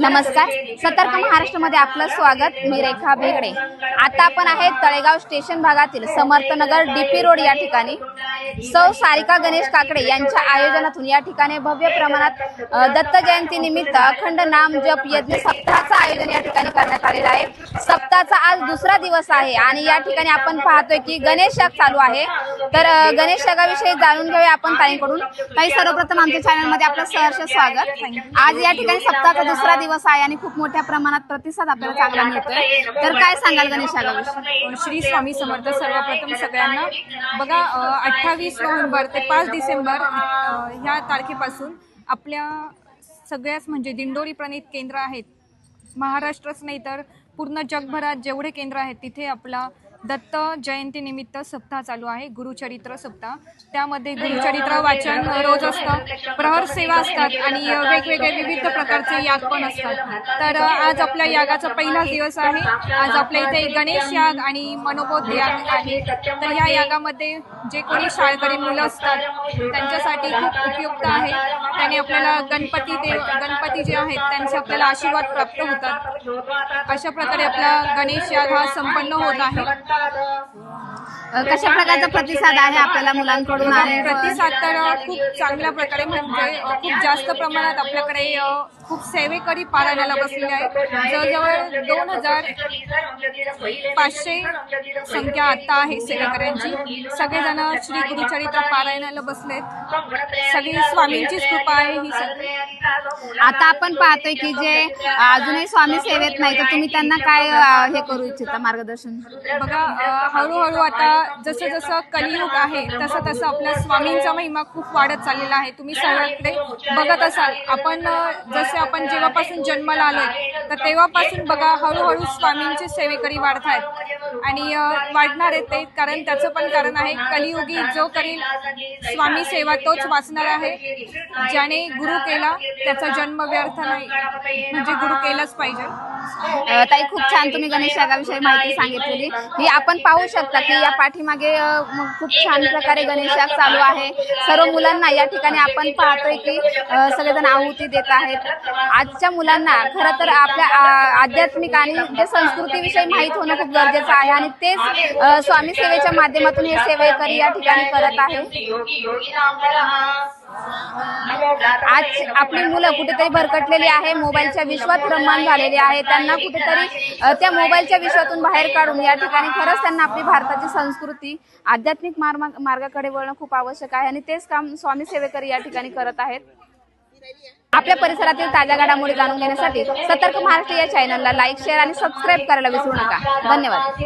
नमस्कार. सतर्क महाराष्ट्रामध्ये आपलं स्वागत. मी रेखा भेगडे. आता आपण आहे तळेगाव स्टेशन भागातील समर्थनगर डीपी रोड या ठिकाणी. सौ सारिका गणेश काकडे यांच्या आयोजनातून या ठिकाणी भव्य प्रमाणात दत्त जयंती निमित्त अखंड नाम जप यज्ञ सप्ताहाचं आयोजन या ठिकाणी करण्यात आलेलं आहे. सप्ताहाचा आज दुसरा दिवस आहे आणि या ठिकाणी आपण पाहतोय की गणेश याग चालू आहे. तर गणेश यागाविषयी जाणून घेऊया आपण ताईंकडून. ताई सर्वप्रथम आमच्या चॅनलमध्ये आपलं सहर्ष स्वागत. आज या ठिकाणी सप्ताहाचा दुसरा दिवस आहे आणि खूप मोठ्या प्रमाणात प्रतिसाद आपल्याला चांगला मिळतोय. तर काय सांगाल गणेश यागाविषयी? हो, श्री स्वामी समर्थ सर्वप्रथम सगळ्यांना. बघा अठ्ठावीस नोव्हेंबर ते पाच डिसेंबर ह्या तारखेपासून आपल्या सगळ्याच म्हणजे दिंडोरी प्रणित केंद्र आहेत. महाराष्ट्रच नाही तर पूर्ण जगभरात जेवढे केंद्र आहेत तिथे आपला दत्त जयंतीनिमित्त सप्ताह चालू आहे गुरुचरित्र सप्ताह. त्यामध्ये गुरुचरित्र वाचन रोज असतं प्रहर सेवा असतात आणि वेगवेगळे विविध प्रकारचे याग पण असतात. तर आज आपल्या यागाचा पहिला दिवस आहे. आज आपल्या इथे गणेश याग आणि मनोबोध याग आहे. तर या यागामध्ये जे कोणी शाळकरी मुलं असतात त्यांच्यासाठी खूप उपयुक्त आहे. त्याने आपल्याला गणपती देव गणपती जे आहेत त्यांचे आपल्याला आशीर्वाद प्राप्त होतात. अशा प्रकारे आपला गणेश याग हा संपन्न होत आहे. कशा प्रकारचा प्रतिसाद आहे आपल्याला मुलांकडून? प्रतिसाद तर खूप चांगल्या प्रकारे म्हणजे खूप जास्त प्रमाणात आपल्याकडे खूप सेवेकरी पारायणाला बसलेले आहेत. जवळजवळ दोन हजार पाचशे संख्या आता आहे सेवेकऱ्यांची. सगळेजण श्री गुरुचरित्र पारायणाला बसलेत. सगळी स्वामींचीच कृपा आहे ही सगळी. आता आपण पाहतोय की जे अजूनही स्वामी सेवेत नाही तर तुम्ही त्यांना काय हे करू इच्छिता मार्गदर्शन? बघा हळूहळू आता जसं जसं कलियुग आहे तसं तसं आपल्या स्वामींचा महिमा खूप वाढत चाललेला आहे. तुम्ही सगळ्याकडे बघत असाल. आपण जसे आपण जेव्हापासून जन्माला आलोय तर तेव्हापासून बघा हळूहळू स्वामींचे सेवेकरी वाढत आहेत. आणि वाढणार आहेत ते कारण त्याचं पण कारण आहे कलियुगी जो करील स्वामी सेवा तोच वाचणार आहे ज्याने गुरु केला त्याचा जन्म व्यर्थ नाही. म्हणजे गुरु केलाच पाहिजे. अ, ताई खूप छान तुम्ही गणेश यागाविषयी माहिती सांगितलेली ही आपण पाहू शकता की या पाठीमागे अ, म- खूप छान प्रकारे गणेश याग चालू आहे. सर्व मुलांना या ठिकाणी आपण पाहतोय की अ, सगळेजण आहुती देत आहेत. आजच्या मुलांना खरं तर आपल्या आ, आध्यात्मिक आणि जे संस्कृतीविषयी माहीत होणं खूप गरजेचं आहे आणि तेच स्वामी सेवेच्या माध्यमातून हे सेवेकरी या ठिकाणी करत आहे. आज आपली मुलं कुठेतरी भरकटलेली आहे मोबाईलच्या विश्वात रममान झालेली आहे. त्यांना कुठेतरी त्या मोबाईलच्या विश्वातून बाहेर काढून या ठिकाणी खरंच त्यांना आपली भारताची संस्कृती आध्यात्मिक मार्ग मार्गाकडे वळणं खूप आवश्यक आहे आणि तेच काम स्वामी सेवेकरी या ठिकाणी करत आहेत. आपल्या परिसरातील ताज्या घडामोडी जाणून घेण्यासाठी सतर्क महाराष्ट्र या चॅनलला लाईक शेअर आणि सबस्क्राईब करायला विसरू नका. धन्यवाद.